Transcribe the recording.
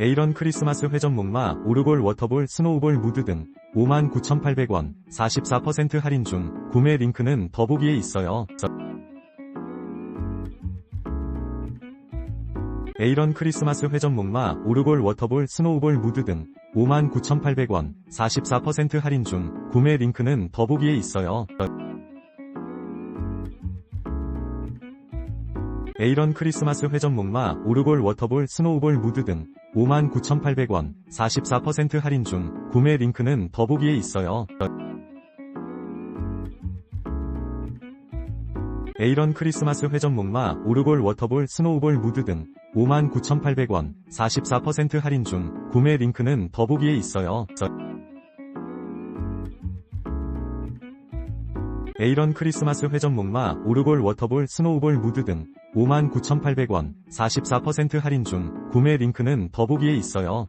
에이런 크리스마스 회전 목마, 오르골 워터볼, 스노우볼 무드 등 59,800원, 44% 할인 중 구매 링크는 더보기에 있어요. 에이런 크리스마스 회전 목마, 오르골 워터볼, 스노우볼 무드 등 59,800원, 44% 할인 중 구매 링크는 더보기에 있어요. 에이런 크리스마스 회전 목마, 오르골 워터볼, 스노우볼 무드 등 59,800원, 44% 할인 중 구매 링크는 더보기에 있어요. 에이런 크리스마스 회전 목마, 오르골 워터볼, 스노우볼 무드 등 59,800원, 44% 할인 중 구매 링크는 더보기에 있어요. 에이런 크리스마스 회전 목마, 오르골 워터볼, 스노우볼 무드 등 59,800원, 44% 할인 중 구매 링크는 더보기에 있어요.